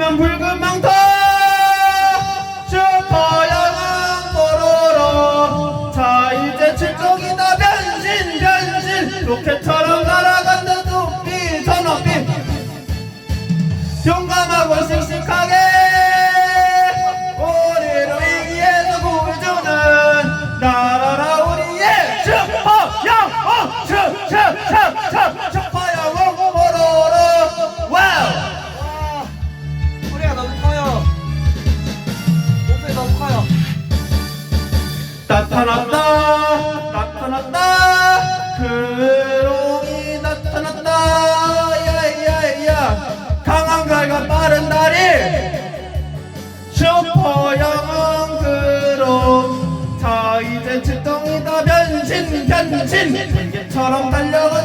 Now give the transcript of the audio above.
가면 붉은 망토! 슈퍼야만 뽀로로! 자 이제 출동이다 변신 변신! 로켓처럼 날아 나타났다. 나타났다. 그롱이 나타났다. 야야야. 강한 갈과 빠른 다리. 슈퍼 영웅 그롱 자 이제 출동이다. 변신 변신. 불개처럼 달려간